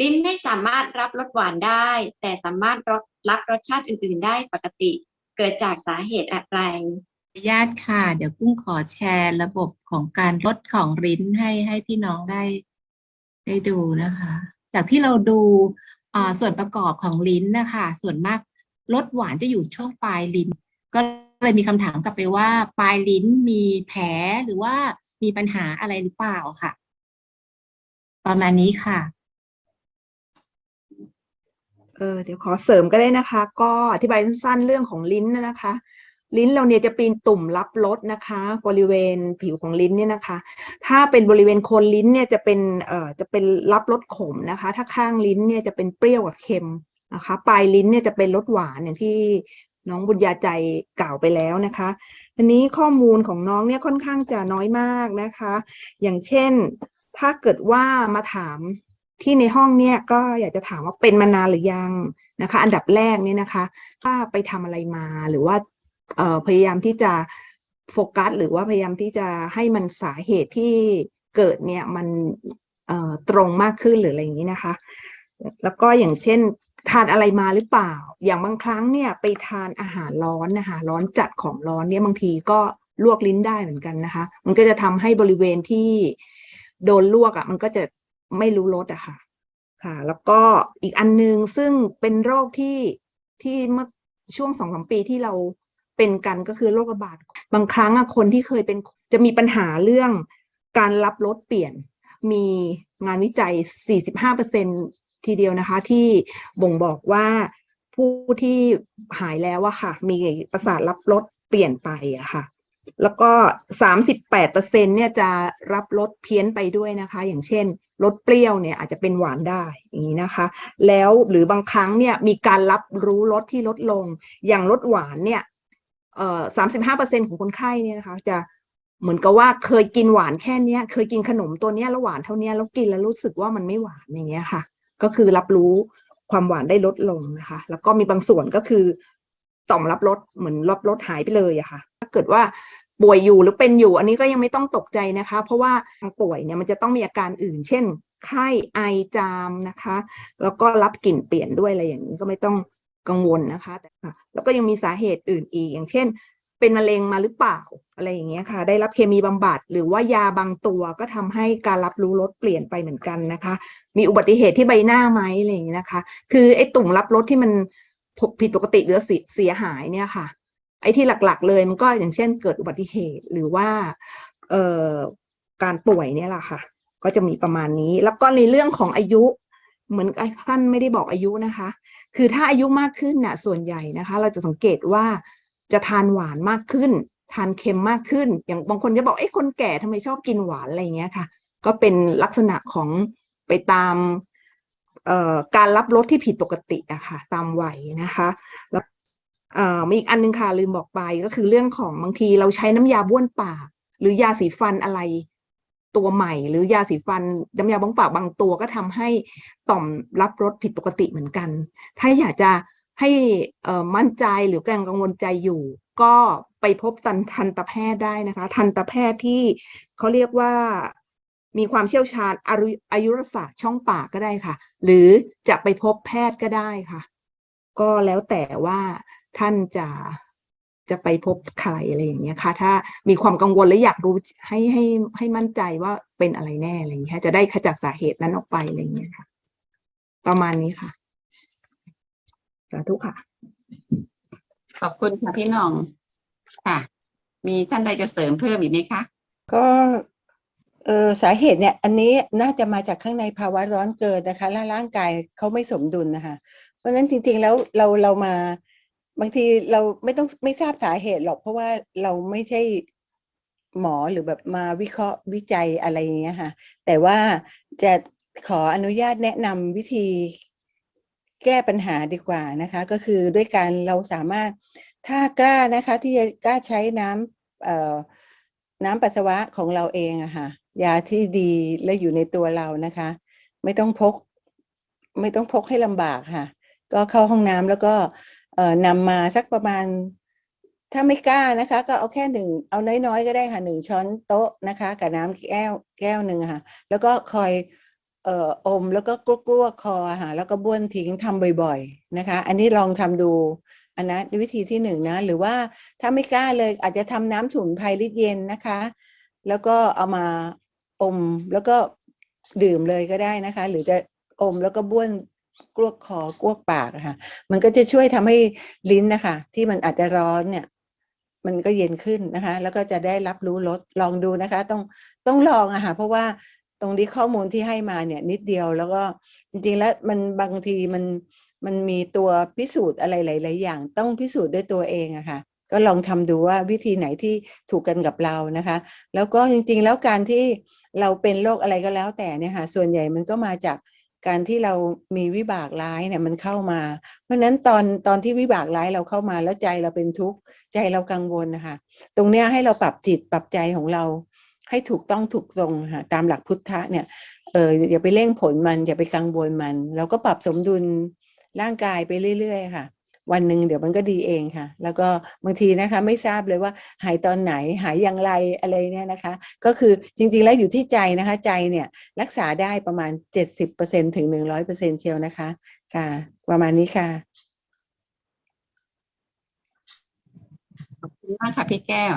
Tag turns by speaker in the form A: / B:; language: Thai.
A: ลิ้นไม่สามารถรับรสหวานได้ แต่สามารถรับรับรสชาติอื่น ๆ ได้ปกติ เกิดจากสาเหตุอะไร
B: อนุญาตค่ะ เดี๋ยวกุ้งขอแชร์ระบบของการลดของลิ้นให้ให้พี่น้องได้ได้ดูนะคะ จากที่เราดูส่วนประกอบของลิ้นนะคะ ส่วนมากรสหวานจะอยู่ช่วงปลายลิ้น ก็เลยมีคำถามกลับไปว่า ปลายลิ้นมีแผลหรือว่ามีปัญหาอะไรหรือเปล่าค่ะ ประมาณนี้ค่ะ
C: เออเดี๋ยวขอเสริมก็ได้นะคะ ก็อธิบายสั้นๆเรื่องของลิ้นนะคะ ลิ้นเราเนี่ยจะป็นตุ่มรับรสนะคะ บริเวณผิวของลิ้นเนี่ยนะคะ ถ้าเป็นบริเวณโคนลิ้นเนี่ยจะเป็นเอ่อจะเป็นรับรสขมนะคะ ถ้าข้างลิ้นเนี่ยจะเป็นเปรี้ยวกับเค็มนะคะ ปลายลิ้นเนี่ยจะเป็นรสหวานอย่างที่น้องบุญญาใจกล่าวไปแล้วนะคะอันนี้ข้อมูลของน้องเนี่ยค่อนข้างจะน้อยมากนะคะ อย่างเช่นถ้าเกิดว่ามาถาม ที่ในห้องเนี่ยก็อยากจะถามว่าเป็นมานานหรือยังนะคะ อันดับแรกเนี่ยนะคะว่าไปทำอะไรมาหรือว่าพยายามที่จะโฟกัส หรือว่าพยายามที่จะให้มันสาเหตุที่เกิดเนี่ยมันตรงมากขึ้นหรืออะไรอย่างนี้นะคะ แล้วก็อย่างเช่นทานอะไรมาหรือเปล่า อย่างบางครั้งเนี่ยไปทานอาหารร้อนนะคะร้อนจัดของร้อนเนี่ยบางทีก็ลวกลิ้นได้เหมือนกันนะคะ มันก็จะทำให้บริเวณที่โดนลวกอะมันก็จะ ไม่รู้รสอะค่ะ ค่ะ แล้วก็อีกอันนึงซึ่งเป็นโรคที่ที่เมื่อช่วงสองสามปีที่เราเป็นกันก็คือโรคระบาดบางครั้งอะคนที่เคยเป็นจะมีปัญหาเรื่องการรับรสเปลี่ยน มีงานวิจัย 45%ทีเดียวนะคะ ที่บ่งบอกว่าผู้ที่หายแล้วอะค่ะ มีประสาทรับรสเปลี่ยนไปอะค่ะ แล้วก็สามสิบแปดเปอร์เซ็นเนี่ยจะรับรสเพี้ยนไปด้วยนะคะ อย่างเช่น รสเปรี้ยวเนี่ยอาจจะเป็นหวานได้อย่างนี้นะคะ แล้วหรือบางครั้งเนี่ยมีการรับรู้รสที่ลดลง อย่างรสหวานเนี่ยเอ่อสามสิบห้าเปอร์เซ็นของคนไข้เนี่ยนะคะ จะเหมือนกับว่าเคยกินหวานแค่เนี้ย เคยกินขนมตัวเนี้ยแล้วหวานเท่านี้แล้วกินแล้วรู้สึกว่ามันไม่หวานอย่างเงี้ยค่ะ ก็คือรับรู้ความหวานได้ลดลงนะคะ แล้วก็มีบางส่วนก็คือต่อมรับรสเหมือนรับรสหายไปเลยอะค่ะ ถ้าเกิดว่า ป่วยอยู่หรือเป็นอยู่ อันนี้ก็ยังไม่ต้องตกใจนะคะ เพราะว่าป่วยเนี่ยมันจะต้องมีอาการอื่น เช่น ไข้ไอจามนะคะ แล้วก็รับกลิ่นเปลี่ยนด้วยอะไรอย่างนี้ก็ไม่ต้องกังวลนะคะแต่ค่ะแล้วก็ยังมีสาเหตุอื่นอีก อย่างเช่น เป็นมะเร็งมาหรือเปล่าอะไรอย่างเงี้ยค่ะ ได้รับเคมีบำบัด หรือว่ายาบางตัวก็ทำให้การรับรู้รสเปลี่ยนไปเหมือนกันนะคะ มีอุบัติเหตุที่ใบหน้าไหมอะไรอย่างเงี้ยนะคะ คือไอ้ตุ่มรับรสที่มันผิดปกติหรือเสียหายเนี่ยค่ะ ไอ้ที่หลักๆ เลยมันก็อย่างเช่นเกิดอุบัติเหตุหรือว่าเอ่อการป่วยเนี่ยแหละค่ะ ก็จะมีประมาณนี้ แล้วก็ในเรื่องของอายุ เหมือนท่านไม่ได้บอกอายุนะคะ คือถ้าอายุมากขึ้นน่ะส่วนใหญ่นะคะ เราจะสังเกตว่าจะทานหวานมากขึ้น ทานเค็มมากขึ้น อย่างบางคนจะบอกไอ้ยคนแก่ทำไมชอบกินหวานอะไรเงี้ยค่ะ ก็เป็นลักษณะของไปตามการรับรสที่ผิดปกติอะค่ะตามวัยนะคะแล้ว อ่อมีอีกอันนึงค่ะลืมบอกไปก็คือเรื่องของบางทีเราใช้น้ำยาบ้วนปาก หรือยาสีฟันอะไรตัวใหม่ หรือยาสีฟันน้ำยาบ้วนปากบางตัวก็ทำให้ต่อมรับรสผิดปกติเหมือนกัน ถ้าอยากจะให้มั่นใจหรือกังกังวลใจอยู่ ก็ไปพบตันทันตแพทย์ได้นะคะ ทันตแพทย์ที่เขาเรียกว่ามีความเชี่ยวชาญอายุอายุรศาสตร์ช่องปากก็ได้ค่ะ หรือจะไปพบแพทย์ก็ได้ค่ะ ก็แล้วแต่ว่า ท่านจะจะไปพบใครอะไรอย่างเงี้ยค่ะ ถ้ามีความกังวลและอยากรู้ให้ให้ให้มั่นใจว่าเป็นอะไรแน่อะไรอย่างเงี้ยจะได้ขจัดสาเหตุนั้นออกไปอะไรอย่างเงี้ยค่ะ ประมาณนี้ค่ะสาธุค่ะ
D: ขอบคุณค่ะพี่หน้องค่ะ มีท่านใดจะเสริมเพิ่มอีกไหมคะ
E: ก็เออสาเหตุเนี่ยอันนี้น่าจะมาจากข้างในภาวะร้อนเกินนะคะและร่างกายเขาไม่สมดุลนะคะ เพราะฉะนั้นจริง ๆ แล้วเราเรามา บางทีเราไม่ต้องไม่ทราบสาเหตุหรอก เพราะว่าเราไม่ใช่หมอหรือแบบมาวิเคราะห์วิจัยอะไรอย่างเงี้ยค่ะ แต่ว่าจะขออนุญาตแนะนำวิธีแก้ปัญหาดีกว่านะคะ ก็คือด้วยการเราสามารถถ้ากล้านะคะ ที่จะกล้าใช้น้ำเอ่อน้ำปัสสาวะของเราเองอะค่ะยาที่ดีและอยู่ในตัวเรานะคะ ไม่ต้องพก ไม่ต้องพกให้ลำบากค่ะ ก็เข้าห้องน้ำแล้วก็ เอ่อนำมาสักประมาณ ถ้าไม่กล้านะคะ ก็เอาแค่หนึ่งเอาน้อยๆก็ได้ค่ะหนึ่งช้อนโต๊ะนะคะ กับน้ำแก้วแก้วหนึ่งค่ะ แล้วก็คอยเอ่ออมแล้วก็กลัวกลัวๆคอค่ะแล้วก็บ้วนทิ้งทำบ่อย ๆนะคะ อันนี้ลองทำดูอันนะวิธีที่หนึ่งนะ หรือว่าถ้าไม่กล้าเลยอาจจะทำน้ำสมุนไพรลิตเย็นนะคะ แล้วก็เอามาอมแล้วก็ดื่มเลยก็ได้นะคะ หรือจะอมแล้วก็บ้วน กลวกคอกลวกปากค่ะ มันก็จะช่วยทำให้ลิ้นนะคะ ที่มันอาจจะร้อนเนี่ย มันก็เย็นขึ้นนะคะ แล้วก็จะได้รับรู้รสลองดูนะคะ ต้องต้องลองอะค่ะเพราะว่าตรงนี้ข้อมูลที่ให้มาเนี่ย นิดเดียวแล้วก็จริงๆแล้วมันบางทีมันมันมีตัวพิสูจน์อะไรหลาย ๆ อย่าง ต้องพิสูจน์ด้วยตัวเองอะค่ะ ก็ลองทำดูว่าวิธีไหนที่ถูกกันกับเรานะคะ แล้วก็จริงๆแล้วการที่เราเป็นโรคอะไรก็แล้วแต่เนี่ยค่ะส่วนใหญ่มันก็มาจาก การที่เรามีวิบากร้ายเนี่ยมันเข้ามา เพราะนั้นตอนตอนที่วิบากร้ายเราเข้ามาแล้วใจเราเป็นทุกข์ใจเรากังวลนะคะตรงเนี้ยให้เราปรับจิตปรับใจของเรา ให้ถูกต้องถูกตรงค่ะตามหลักพุทธะเนี่ยเอออย่าไปเร่งผลมันอย่าไปกังวลมัน เราก็ปรับสมดุลร่างกายไปเรื่อย ๆ ค่ะ วันหนึ่งเดี๋ยวมันก็ดีเองค่ะ แล้วก็บางทีนะคะไม่ทราบเลยว่าหายตอนไหนหายอย่างไรอะไรเนี่ยนะคะ ก็คือจริงๆแล้วอยู่ที่ใจนะคะใจเนี่ยรักษาได้ประมาณเจ็ดสิบเปอร์เซ็นถึงหนึ่งร้อยเปอร์เซ็นเชียวนะคะค่ะประมาณนี้ค่ะ
D: ขอบคุณมากค่ะพี่แก้ว